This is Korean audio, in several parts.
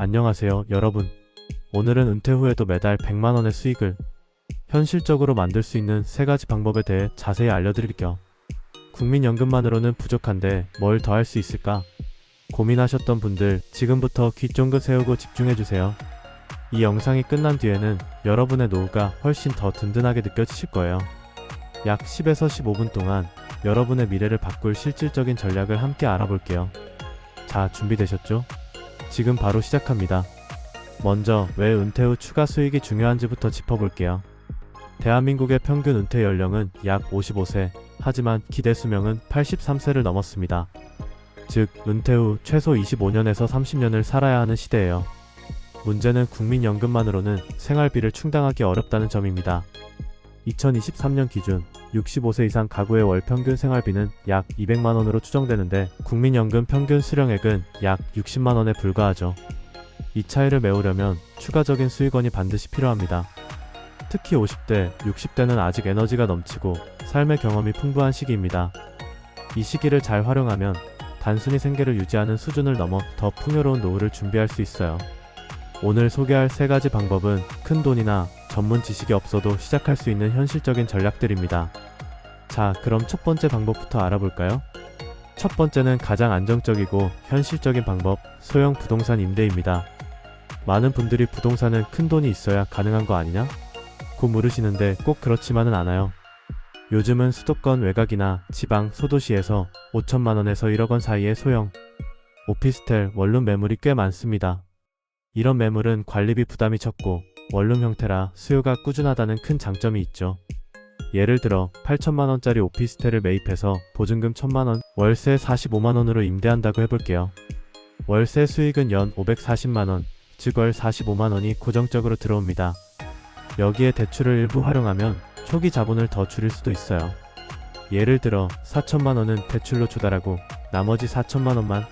안녕하세요, 여러분. 오늘은 은퇴 후에도 매달 100만원의 수익을 현실적으로 만들 수 있는 세 가지 방법에 대해 자세히 알려드릴게요. 국민연금만으로는 부족한데 뭘 더 할 수 있을까? 고민하셨던 분들 지금부터 귀 쫑긋 세우고 집중해주세요. 이 영상이 끝난 뒤에는 여러분의 노후가 훨씬 더 든든하게 느껴지실 거예요. 약 10에서 15분 동안 여러분의 미래를 바꿀 실질적인 전략을 함께 알아볼게요. 자, 준비되셨죠? 지금 바로 시작합니다. 먼저 왜 은퇴 후 추가 수익이 중요한지부터 짚어볼게요. 대한민국의 평균 은퇴 연령은 약 55세, 하지만 기대 수명은 83세를 넘었습니다. 즉, 은퇴 후 최소 25년에서 30년을 살아야 하는 시대예요. 문제는 국민연금만으로는 생활비를 충당하기 어렵다는 점입니다. 2023년 기준 65세 이상 가구의 월 평균 생활비는 약 200만원으로 추정되는데 국민연금 평균 수령액은 약 60만원에 불과하죠. 이 차이를 메우려면 추가적인 수익원이 반드시 필요합니다. 특히 50대, 60대는 아직 에너지가 넘치고 삶의 경험이 풍부한 시기입니다. 이 시기를 잘 활용하면 단순히 생계를 유지하는 수준을 넘어 더 풍요로운 노후를 준비할 수 있어요. 오늘 소개할 세 가지 방법은 큰 돈이나 전문 지식이 없어도 시작할 수 있는 현실적인 전략들입니다. 자, 그럼 첫 번째 방법부터 알아볼까요? 첫 번째는 가장 안정적이고 현실적인 방법, 소형 부동산 임대입니다. 많은 분들이 부동산은 큰 돈이 있어야 가능한 거 아니냐? 고 물으시는데 꼭 그렇지만은 않아요. 요즘은 수도권 외곽이나 지방 소도시에서 5천만원에서 1억원 사이의 소형 오피스텔 원룸 매물이 꽤 많습니다. 이런 매물은 관리비 부담이 적고 원룸 형태라 수요가 꾸준하다는 큰 장점이 있죠. 예를 들어 8천만원짜리 오피스텔을 매입해서 보증금 1천만원, 월세 45만원으로 임대한다고 해볼게요. 월세 수익은 연 540만원, 즉 월 45만원이 고정적으로 들어옵니다. 여기에 대출을 일부 활용하면 초기 자본을 더 줄일 수도 있어요. 예를 들어 4천만원은 대출로 조달하고 나머지 4천만원만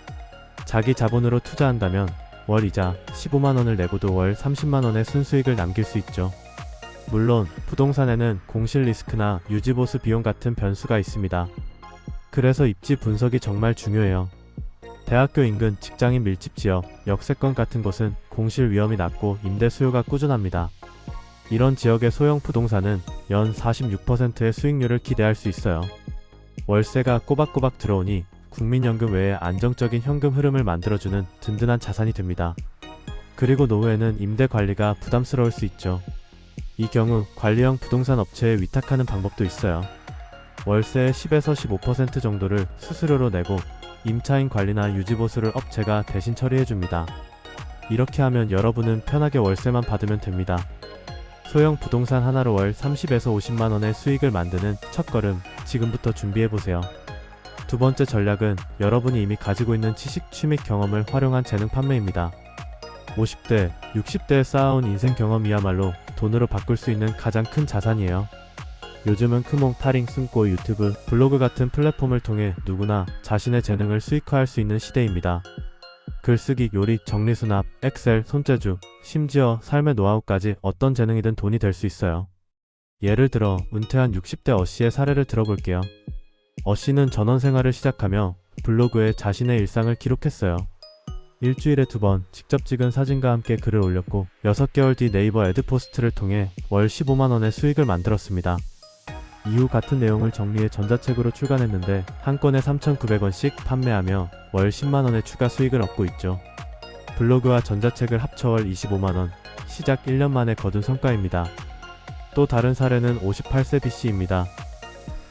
자기 자본으로 투자한다면 월 이자 15만원을 내고도 월 30만원의 순수익을 남길 수 있죠. 물론 부동산에는 공실 리스크나 유지보수 비용 같은 변수가 있습니다. 그래서 입지 분석이 정말 중요해요. 대학교 인근 직장인 밀집 지역, 역세권 같은 곳은 공실 위험이 낮고 임대 수요가 꾸준합니다. 이런 지역의 소형 부동산은 연 46%의 수익률을 기대할 수 있어요. 월세가 꼬박꼬박 들어오니 국민연금 외에 안정적인 현금 흐름을 만들어주는 든든한 자산이 됩니다. 그리고 노후에는 임대 관리가 부담스러울 수 있죠. 이 경우 관리형 부동산 업체에 위탁하는 방법도 있어요. 월세의 10에서 15% 정도를 수수료로 내고 임차인 관리나 유지보수를 업체가 대신 처리해줍니다. 이렇게 하면 여러분은 편하게 월세만 받으면 됩니다. 소형 부동산 하나로 월 30에서 50만원의 수익을 만드는 첫걸음 지금부터 준비해보세요. 두 번째 전략은 여러분이 이미 가지고 있는 지식, 취미, 경험을 활용한 재능 판매입니다. 50대, 60대에 쌓아온 인생 경험이야말로 돈으로 바꿀 수 있는 가장 큰 자산이에요. 요즘은 크몽, 타링, 숨고, 유튜브, 블로그 같은 플랫폼을 통해 누구나 자신의 재능을 수익화할 수 있는 시대입니다. 글쓰기, 요리, 정리수납, 엑셀, 손재주, 심지어 삶의 노하우까지 어떤 재능이든 돈이 될 수 있어요. 예를 들어 은퇴한 60대 어씨의 사례를 들어볼게요. 어 씨는 전원 생활을 시작하며 블로그에 자신의 일상을 기록했어요. 일주일에 두 번 직접 찍은 사진과 함께 글을 올렸고 6개월 뒤 네이버 애드포스트를 통해 월 15만원의 수익을 만들었습니다. 이후 같은 내용을 정리해 전자책으로 출간했는데 한 건에 3,900원씩 판매하며 월 10만원의 추가 수익을 얻고 있죠. 블로그와 전자책을 합쳐 월 25만원, 시작 1년 만에 거둔 성과입니다. 또 다른 사례는 58세 B씨입니다.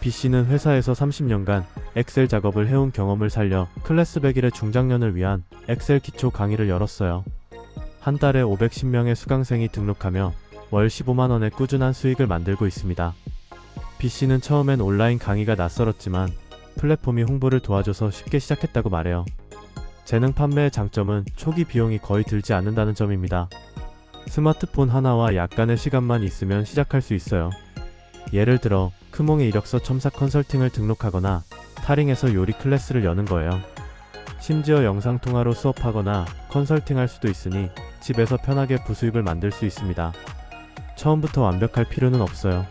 B씨는 회사에서 30년간 엑셀 작업을 해온 경험을 살려 클래스 100일의 중장년을 위한 엑셀 기초 강의를 열었어요. 한 달에 510명의 수강생이 등록하며 월 15만원의 꾸준한 수익을 만들고 있습니다. B씨는 처음엔 온라인 강의가 낯설었지만 플랫폼이 홍보를 도와줘서 쉽게 시작했다고 말해요. 재능 판매의 장점은 초기 비용이 거의 들지 않는다는 점입니다. 스마트폰 하나와 약간의 시간만 있으면 시작할 수 있어요. 예를 들어 크몽의 이력서 첨삭 컨설팅을 등록하거나 타링에서 요리 클래스를 여는 거예요. 심지어 영상통화로 수업하거나 컨설팅할 수도 있으니 집에서 편하게 부수입을 만들 수 있습니다. 처음부터 완벽할 필요는 없어요.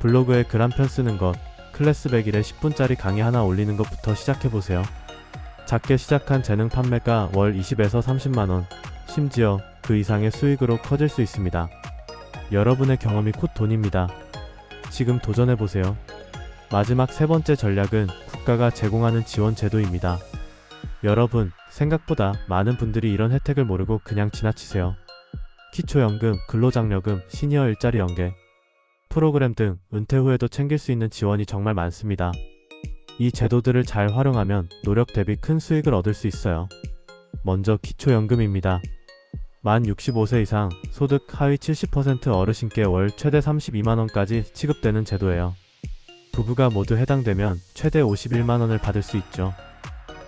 블로그에 글 한 편 쓰는 것, 클래스 100일에 10분짜리 강의 하나 올리는 것부터 시작해보세요. 작게 시작한 재능 판매가 월 20에서 30만원, 심지어 그 이상의 수익으로 커질 수 있습니다. 여러분의 경험이 곧 돈입니다. 지금 도전해보세요. 마지막 세 번째 전략은 국가가 제공하는 지원 제도입니다. 여러분, 생각보다 많은 분들이 이런 혜택을 모르고 그냥 지나치세요. 기초연금, 근로장려금, 시니어 일자리 연계, 프로그램 등 은퇴 후에도 챙길 수 있는 지원이 정말 많습니다. 이 제도들을 잘 활용하면 노력 대비 큰 수익을 얻을 수 있어요. 먼저 기초연금입니다. 만 65세 이상 소득 하위 70% 어르신께 월 최대 32만원까지 지급되는 제도예요. 부부가 모두 해당되면 최대 51만원을 받을 수 있죠.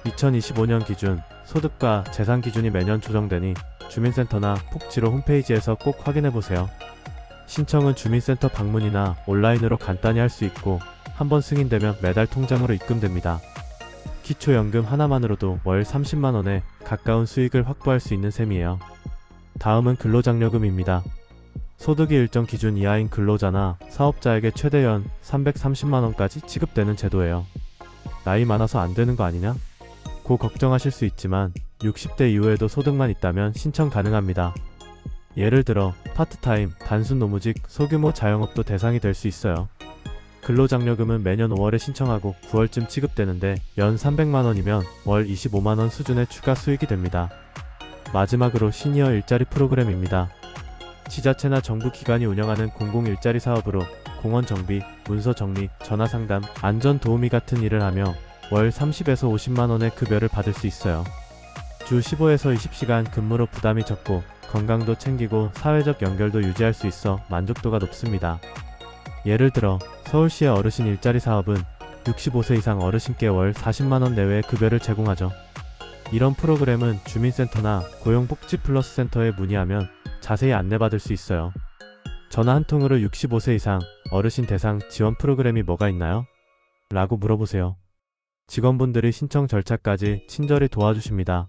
2025년 기준 소득과 재산 기준이 매년 조정되니 주민센터나 복지로 홈페이지에서 꼭 확인해보세요. 신청은 주민센터 방문이나 온라인으로 간단히 할 수 있고 한 번 승인되면 매달 통장으로 입금됩니다. 기초연금 하나만으로도 월 30만원에 가까운 수익을 확보할 수 있는 셈이에요. 다음은 근로장려금입니다. 소득이 일정 기준 이하인 근로자나 사업자에게 최대 연 330만원까지 지급되는 제도예요. 나이 많아서 안 되는 거 아니냐? 고 걱정하실 수 있지만 60대 이후에도 소득만 있다면 신청 가능합니다. 예를 들어 파트타임, 단순 노무직, 소규모 자영업도 대상이 될 수 있어요. 근로장려금은 매년 5월에 신청하고 9월쯤 지급되는데 연 300만원이면 월 25만원 수준의 추가 수익이 됩니다. 마지막으로 시니어 일자리 프로그램입니다. 지자체나 정부 기관이 운영하는 공공 일자리 사업으로 공원 정비, 문서 정리, 전화 상담, 안전 도우미 같은 일을 하며 월 30에서 50만 원의 급여를 받을 수 있어요. 주 15에서 20시간 근무로 부담이 적고 건강도 챙기고 사회적 연결도 유지할 수 있어 만족도가 높습니다. 예를 들어 서울시의 어르신 일자리 사업은 65세 이상 어르신께 월 40만 원 내외의 급여를 제공하죠. 이런 프로그램은 주민센터나 고용복지 플러스 센터에 문의하면 자세히 안내받을 수 있어요. 전화 한 통으로 65세 이상 어르신 대상 지원 프로그램이 뭐가 있나요? 라고 물어보세요. 직원분들이 신청 절차까지 친절히 도와주십니다.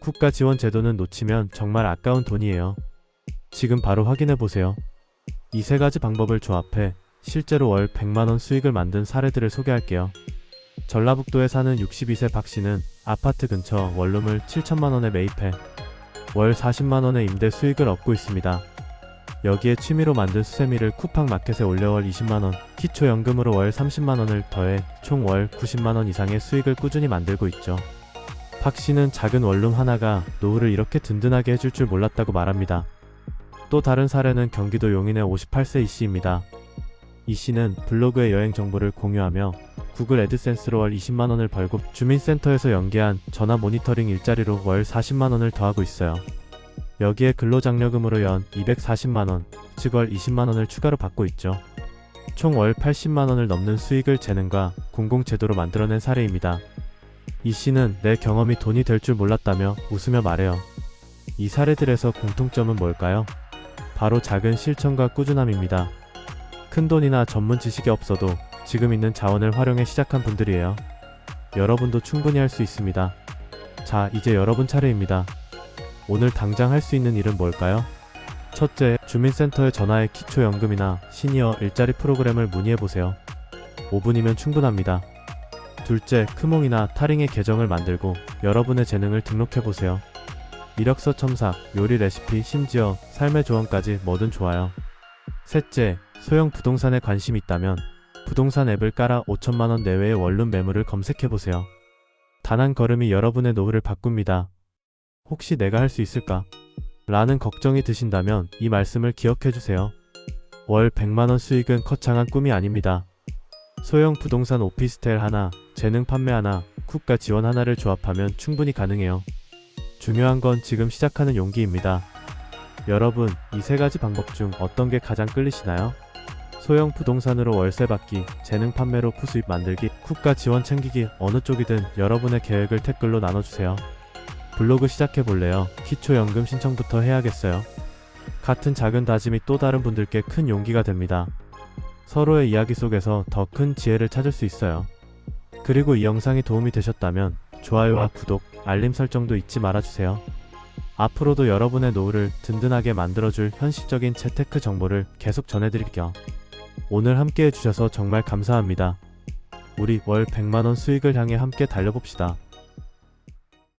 국가 지원 제도는 놓치면 정말 아까운 돈이에요. 지금 바로 확인해 보세요. 이 세 가지 방법을 조합해 실제로 월 100만원 수익을 만든 사례들을 소개할게요. 전라북도에 사는 62세 박 씨는 아파트 근처 원룸을 7천만원에 매입해 월 40만원의 임대 수익을 얻고 있습니다. 여기에 취미로 만든 수세미를 쿠팡 마켓에 올려 월 20만원, 기초연금으로 월 30만원을 더해 총 월 90만원 이상의 수익을 꾸준히 만들고 있죠. 박 씨는 작은 원룸 하나가 노후를 이렇게 든든하게 해줄 줄 몰랐다고 말합니다. 또 다른 사례는 경기도 용인의 58세 이 씨입니다. 이 씨는 블로그에 여행 정보를 공유하며 구글 애드센스로 월 20만원을 벌고 주민센터에서 연계한 전화 모니터링 일자리로 월 40만원을 더하고 있어요. 여기에 근로장려금으로 연 240만원, 즉 월 20만원을 추가로 받고 있죠. 총 월 80만원을 넘는 수익을 재능과 공공제도로 만들어낸 사례입니다. 이 씨는 내 경험이 돈이 될 줄 몰랐다며 웃으며 말해요. 이 사례들에서 공통점은 뭘까요? 바로 작은 실천과 꾸준함입니다. 큰 돈이나 전문 지식이 없어도 지금 있는 자원을 활용해 시작한 분들이에요. 여러분도 충분히 할 수 있습니다. 자, 이제 여러분 차례입니다. 오늘 당장 할 수 있는 일은 뭘까요? 첫째, 주민센터에 전화해 기초연금이나 시니어 일자리 프로그램을 문의해보세요. 5분이면 충분합니다. 둘째, 크몽이나 타링의 계정을 만들고 여러분의 재능을 등록해보세요. 이력서 첨삭, 요리 레시피, 심지어 삶의 조언까지 뭐든 좋아요. 셋째, 소형 부동산에 관심이 있다면 부동산 앱을 깔아 5천만원 내외의 원룸 매물을 검색해보세요. 단 한 걸음이 여러분의 노후를 바꿉니다. 혹시 내가 할 수 있을까? 라는 걱정이 드신다면 이 말씀을 기억해주세요. 월 100만원 수익은 거창한 꿈이 아닙니다. 소형 부동산 오피스텔 하나, 재능 판매 하나, 국가 지원 하나를 조합하면 충분히 가능해요. 중요한 건 지금 시작하는 용기입니다. 여러분, 이 세 가지 방법 중 어떤 게 가장 끌리시나요? 소형 부동산으로 월세 받기, 재능 판매로 푸수입 만들기, 국가 지원 챙기기 어느 쪽이든 여러분의 계획을 댓글로 나눠주세요. 블로그 시작해 볼래요? 기초연금 신청부터 해야겠어요. 같은 작은 다짐이 또 다른 분들께 큰 용기가 됩니다. 서로의 이야기 속에서 더 큰 지혜를 찾을 수 있어요. 그리고 이 영상이 도움이 되셨다면 좋아요와 구독, 알림 설정도 잊지 말아주세요. 앞으로도 여러분의 노후를 든든하게 만들어줄 현실적인 재테크 정보를 계속 전해드릴게요. 오늘 함께 해주셔서 정말 감사합니다. 우리 월 100만원 수익을 향해 함께 달려봅시다.